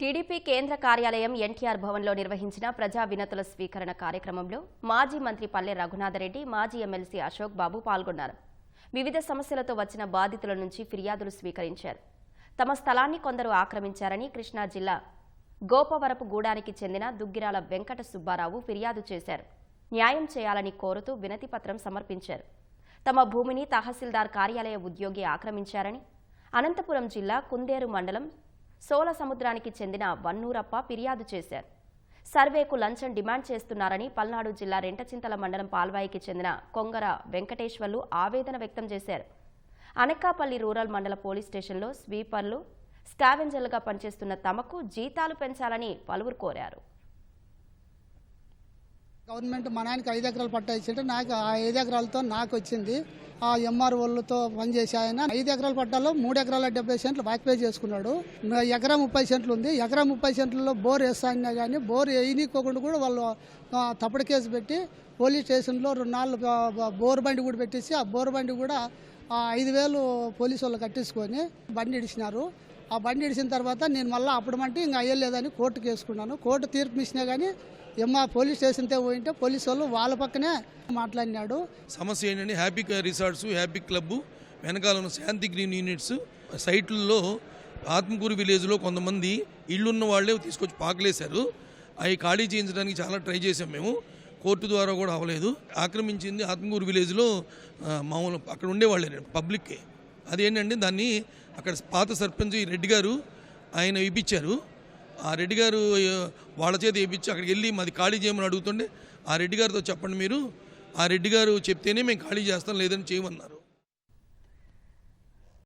TDP కేంద్ర కార్యాలయం ఎన్టీఆర్ భవన్లో నిర్వహించిన ప్రజా వినతుల స్వీకరణ కార్యక్రమంలో మాజీ మంత్రి పల్లె రఘునాథరెడ్డి మాజీ ఎమ్మెల్సీ అశోక్ బాబు పాల్గొన్నారు. వివిధ సమస్యలతో వచ్చిన బాధితుల నుంచి ఫిర్యాదులు స్వీకరించారు. తమ స్థలాన్ని కొందరు ఆక్రమించారని కృష్ణా జిల్లా గోపవరపు గూడానికి చెందిన దుగ్గిరాల వెంకట సుబ్బారావు ఫిర్యాదు చేశారు. న్యాయం చేయాలని కోరుతూ వినతిపత్రం సమర్పించారు. తమ భూమిని తహసీల్దార్ కార్యాలయ ఉద్యోగి ఆక్రమించారని అనంతపురం జిల్లా కుందేరు మండలం సోల సముద్రానికి చెందిన వన్నూరప్ప ఫిర్యాదు చేశారు. సర్వేకు లంచం డిమాండ్ చేస్తున్నారని పల్నాడు జిల్లా రెంటచింతల మండలం పాల్వాయికి చెందిన కొంగర వెంకటేశ్వర్లు ఆవేదన వ్యక్తం చేశారు. అనకాపల్లి రూరల్ మండల పోలీస్ స్టేషన్లో స్వీపర్లు స్కావెంజర్లుగా పనిచేస్తున్న తమకు జీతాలు పెంచాలని పలువురు కోరారు. గవర్నమెంట్ మా నాయనకి ఐదు ఎకరాలు పట్టా ఇచ్చింటే నాకు ఆ ఐదు ఎకరాలతో నాకు వచ్చింది. ఆ ఎంఆర్ఓలతో పనిచేసి ఆయన ఐదు ఎకరాల పట్టాలో మూడు ఎకరాల డెబ్బై సెంట్లు ఆక్యుపై చేసుకున్నాడు. ఎకరా ముప్పై సెంట్లు ఉంది. ఎకరా ముప్పై సెంట్లలో బోర్ వేస్తాయినా కానీ బోర్ వేయనికోకుండా కూడా వాళ్ళు తప్పుడు కేసు పెట్టి పోలీస్ స్టేషన్లో రెండు నాలుగు బోర్ బండి కూడా పెట్టేసి ఆ బోర్ బండి కూడా ఐదు వేలు పోలీసు వాళ్ళు కట్టించుకొని బండి ఇడిచినారు. ఆ బండి ఇడిచిన తర్వాత నేను మళ్ళీ అప్పుడమంటే ఇంకా అయ్యలేదని కోర్టుకు వేసుకున్నాను కోర్టు తీర్పు ఇచ్చినా కానీ ఏమా పోలీస్ స్టేషన్తో పోయింటే పోలీసు వాళ్ళు వాళ్ళ పక్కనే మాట్లాడినాడు. సమస్య ఏంటంటే హ్యాపీ రిసార్ట్స్ హ్యాపీ క్లబ్ వెనకాల ఉన్న శాంతి గ్రీన్ యూనిట్స్ సైట్లలో ఆత్మకూరు విలేజ్లో కొంతమంది ఇళ్ళున్న వాళ్ళే తీసుకొచ్చి పాకలేశారు. అవి ఖాళీ చేయించడానికి చాలా ట్రై చేసాం మేము. కోర్టు ద్వారా కూడా అవ్వలేదు. ఆక్రమించింది ఆత్మకూరు విలేజ్లో మామూలు అక్కడ ఉండేవాళ్ళే పబ్లిక్కే. అదేంటంటే దాన్ని అక్కడ పాత సర్పంచ్ ఈ రెడ్డి గారు ఆయన ఇప్పించారు ఆ రెడ్డి గారు వాళ్ళ చేత వేయించి అక్కడికి వెళ్ళి మాది ఖాళీ చేయమని అడుగుతుంటే ఆ రెడ్డి గారితో చెప్పండి మీరు. ఆ రెడ్డి గారు చెప్తేనే మేము ఖాళీ చేస్తాం లేదని చేయమన్నారు.